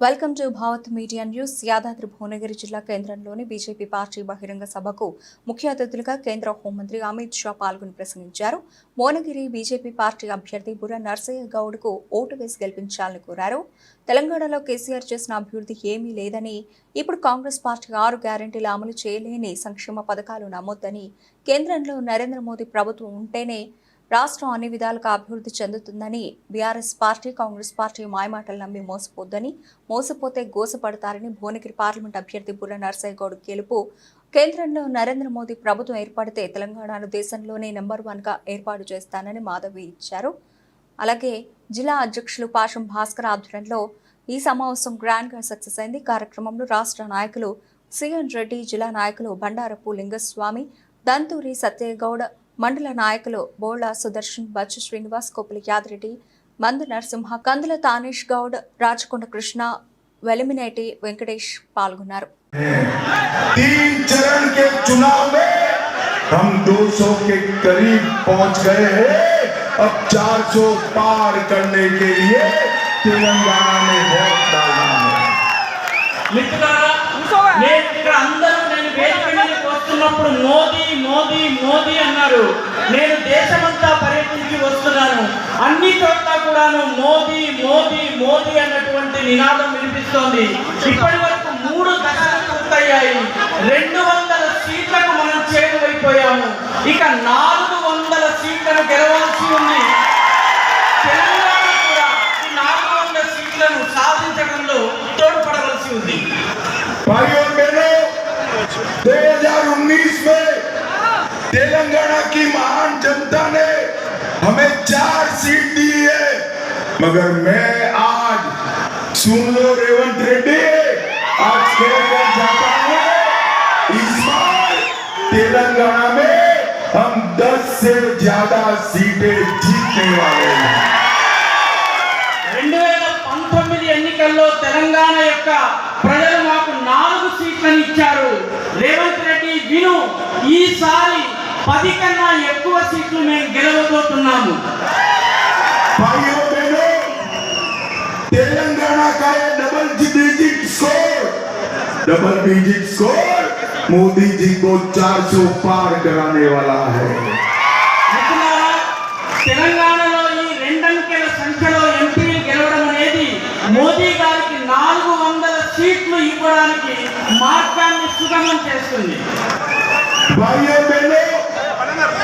Welcome to Bharat media news Yadadri Bhuvanagiri జిల్లా కేంద్రంలోని BJP party బహిరంగ సభకు ముఖ్య అతిథులుగా కేంద్ర హోంమంత్రి అమిత్ షా పాల్గొని ప్రసంగించారు భువనగిరి బీజేపీ పార్టీ అభ్యర్థి బుర్ర నర్సయ్య గౌడ్కు ఓటు వేసి గెలిపించాలని కోరారు. తెలంగాణలో కేసీఆర్ చేసిన అభివృద్ధి ఏమీ లేదని ఇప్పుడు కాంగ్రెస్ పార్టీ ఆరు గ్యారంటీలు అమలు చేయలేని సంక్షేమ పథకాలు నమ్మొద్దని కేంద్రంలో నరేంద్ర మోదీ ప్రభుత్వం ఉంటేనే రాష్ట్రం అన్ని విధాలుగా అభివృద్ధి చెందుతుందని బీఆర్ఎస్ పార్టీ కాంగ్రెస్ పార్టీ మాయమాటలు నమ్మి మోసపోద్దని మోసపోతే గోసపడతారని భువనగిరి పార్లమెంట్ అభ్యర్థి బుర్ర నర్సయ్యగౌడ్ గెలుపు. కేంద్రంలో నరేంద్ర మోదీ ప్రభుత్వం ఏర్పడితే తెలంగాణను దేశంలోనే నెంబర్ వన్గా ఏర్పాటు చేస్తానని మాధవి ఇచ్చారు. అలాగే జిల్లా అధ్యక్షులు పాషం భాస్కర్ ఆధ్వర్యంలో ఈ సమావేశం గ్రాండ్గా సక్సెస్ అయింది. కార్యక్రమంలో రాష్ట్ర నాయకులు సిఎన్ రెడ్డి జిల్లా నాయకులు బండారపు లింగస్వామి దంతూరి సత్యగౌడ మండల నాయకులు బోళ సుదర్శన్ బచ్చు శ్రీనివాస్ కోపులి యాదరెడ్డి మందు నరసింహ కందుల తానేష్ గౌడ్ రాచకొండ కృష్ణ వెలిమినేటి వెంకటేష్ పాల్గొన్నారు तीन चरण के चुनाव में हम 200 के करीब पहुंच गए हैं अब 400 पार करने के लिए तेलंगाना में वोट डालना है మిత్రులారా నేను ఇక్కడ అందరూ నేను వేదిక మీదకి వస్తున్నప్పుడు మోదీ మోదీ మోదీ అన్నారు నేను దేశమంతా పర్యటించి వస్తున్నాను అన్ని చోట్ల కూడాను మోదీ మోదీ మోదీ అన్నటువంటి నినాదం వినిపిస్తోంది ఇప్పటి వరకు మూడు దశలు పూర్తయ్యాయి రెండు వందల సీట్లకు మనం చేరువైపోయాము ఇక నాలుగు వందల సీట్లను గెలవాల్సి ఉంది తెలంగాణ కూడా ఈ నాలుగు వందల సీట్లను సాధించడంలో తోడ్పడవలసి ఉంది भाइयों और बहनों 2019 में तेलंगाना की महान जनता ने हमें चार सीट दी है मगर मैं आज सुन लो रेवंत रेड्डी आज कहकर जाता हूं इस बार तेलंगाना में हम 10 से ज्यादा सीटें जीतने वाले हैं రెండు వేల పంతొమ్మిది ఎన్నికల్లో తెలంగాణ యొక్క ప్రజలు మాకు నాలుగు సీట్లను ఇచ్చారు రేవంత్ రెడ్డి విను ఈసారి పది కన్నా ఎక్కువ సీట్లు మేము గెలవబోతున్నాము भाइयों बहनों तेलंगाना का ये double digit score double digit score Modi ji को 400 पार कराने वाला है మిత్రులారా, తెలంగాణలో ఈ రెండంకెల సంఖ్యలో ఎంపీలు గెలవడం అనేది మోదీ గారికి నాలుగు వందల సీట్లు ఇవ్వడానికి మార్గాన్ని సుగమం చేస్తుంది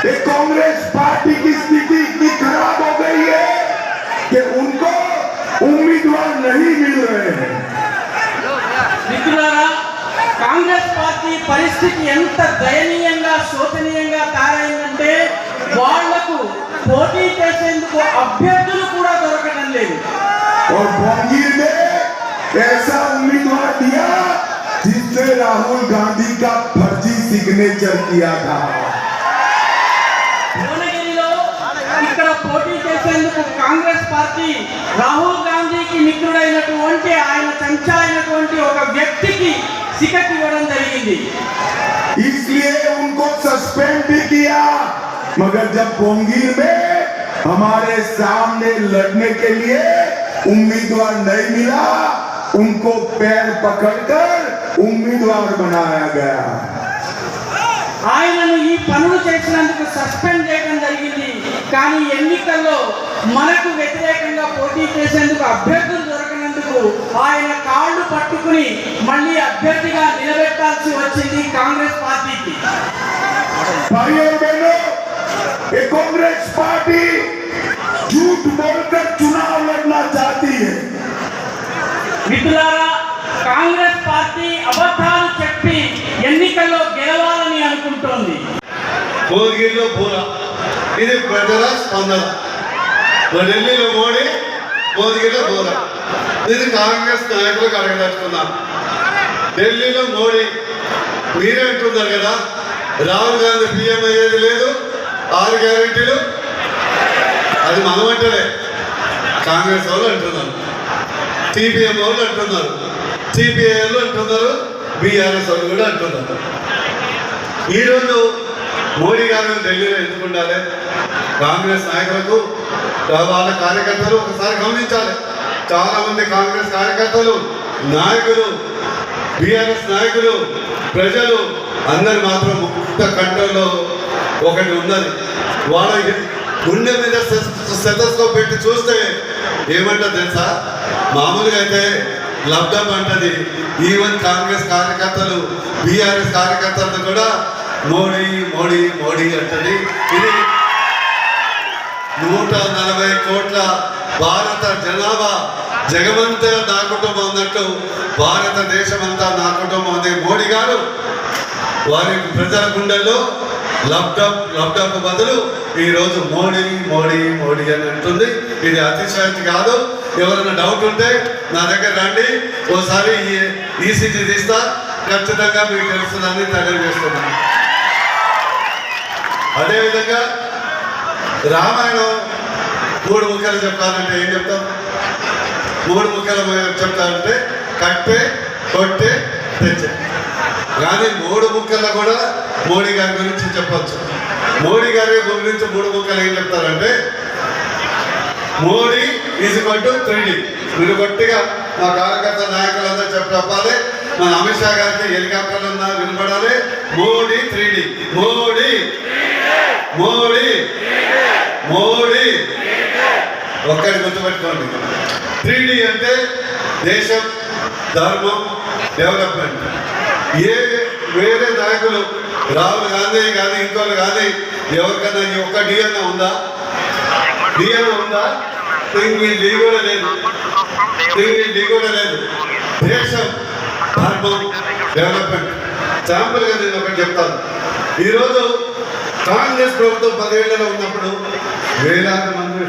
भाइयों बहनों ये कांग्रेस पार्टी की स्थिति इतनी खराब हो गई है कि उनको उम्मीदवार नहीं मिल रहे हैं మిత్రులారా కాంగ్రెస్ పార్టీ పరిస్థితి ఎంత దయనీయంగా శోచనీయంగా తయారైందంటే వాళ్లకు పోటీ చేసేందుకు అభ్యర్థులు కూడా దొరకడం లేదు और भोंगीर में ऐसा उम्मीदवार दिया जिसने राहुल गांधी का फर्जी सिग्नेचर किया था పోటీ చేసేందుకు కాంగ్రెస్ పార్టీ రాహుల్ గాంధీకి మిత్రుడైనటువంటి ఆయన సంచాలైనటువంటి ఒక వ్యక్తికి టికెట్ ఇవ్వడం జరిగింది इसलिए उनको सस्पेंड भी किया मगर जब बोंगीर में हमारे सामने लड़ने के लिए उम्मीदवार नहीं मिला उनको पैर पकड़कर उम्मीदवार बनाया गया ఆయనను ఈ పనులు చేసినందుకు సస్పెండ్ చేయడం జరిగింది కానీ ఎన్నికల్లో మనకు వ్యతిరేకంగా పోటీ చేసేందుకు అభ్యర్థులు దొరకనందుకు ఆయన కాళ్ళు పట్టుకుని మళ్ళీ అభ్యర్థిగా నిలబెట్టాల్సి వచ్చింది కాంగ్రెస్ పార్టీకి भाइयों और बहनों ये कांग्रेस पार्टी झूठ बोलकर चुनाव लड़ना चाहती है మిత్రులారా కాంగ్రెస్ పార్టీ అబద్ధాలు చెప్పి ఎన్నికల్లో గెలవాలని అనుకుంటోంది భువనగిరిలో పూల ఇది ప్రజల స్పందన? ఢిల్లీలో మోడీ మోదీలో దూరం ఇది కాంగ్రెస్ నాయకులకు అడగదలుచుకున్నాం. ఢిల్లీలో మోడీ మీరే అంటున్నారు కదా రాహుల్ గాంధీ పిఎం అయ్యేది లేదు ఆరు గ్యారెంటీలు. అది మనం అంటలే. కాంగ్రెస్ వాళ్ళు అంటున్నారు. టీపీఎం వాళ్ళు అంటున్నారు. సిపిఐ వాళ్ళు అంటున్నారు. బీఆర్ఎస్ వాళ్ళు కూడా అంటున్నారు. ఈరోజు మోడీ గారు ఢిల్లీలో ఎందుకు ఉండాలి కాంగ్రెస్ నాయకులకు వాళ్ళ కార్యకర్తలు ఒకసారి గమనించాలి. చాలా మంది కాంగ్రెస్ కార్యకర్తలు నాయకులు బీఆర్ఎస్ నాయకులు ప్రజలు అందరు మాత్రం ముక్త కంట్రోల్లో ఒకటి ఉన్నది. వాళ్ళ గుండె మీద శతస్కోప్ పెట్టి చూస్తే ఏమంటారు తెలుసా? మామూలుగా అయితే లబ్ధం అంటది. ఈవెన్ కాంగ్రెస్ కార్యకర్తలు బీఆర్ఎస్ కార్యకర్తలను కూడా మోడీ మోడీ మోడీ అంటది. ఇది నూట నలభై కోట్ల భారత జనాభా జగమంతా నా కుటుంబం అన్నట్టు భారతదేశం అంతా నా కుటుంబం అనే మోడీ గారు వారి ప్రజల గుండెల్లో లబ్డప్ లబ్డప్ బదులు ఈరోజు మోడీ మోడీ మోడీ అని అంటుంది. ఇది అతిశయక్తి కాదు. ఎవరైనా డౌట్ ఉంటే నా దగ్గర రండి. ఓసారి ఈసీజీ తీస్తా. ఖచ్చితంగా మీకు తెలుస్తుందని తెలియజేస్తున్నాను అదేవిధంగా రామాయణం మూడు ముక్కలు చెప్పాలంటే ఏం చెప్తాం? మూడు ముక్కలు చెప్తారంటే కట్టే కొట్టే తెచ్చే. కానీ మూడు ముక్కల్లో కూడా మోడీ గారి గురించి చెప్పచ్చు. మోడీ గారి గురించి మూడు ముక్కలు ఏం చెప్తారంటే మోడీ ఈజ్ టు త్రీడీ మీరు గట్టిగా మా కార్యకర్త నాయకులందరూ చెప్పాలి. మన అమిత్ షా గారికి హెలికాప్టర్లు ఉన్నా వినపడాలి. Modi three D Modi Modi. Modi. ఒక్కటి గుర్తుపెట్టుకోండి. త్రీడీ అంటే దేశం ధర్మం డెవలప్మెంట్. ఏ వేరే నాయకులు రాహుల్ గాంధీ కానీ ఇంకోళ్ళు కానీ ఎవరికన్నా ఈ ఒక్క డి ఉందా? డి ఉందా? సింగిల్ డి కూడా లేదు. సింగిల్ డి కూడా లేదు. దేశం ధర్మం డెవలప్మెంట్. శాంపుల్గా నేను ఒకటి చెప్తాను. ఈరోజు కాంగ్రెస్ ప్రభుత్వం పదేళ్ళలో ఉన్నప్పుడు వేలాది మంది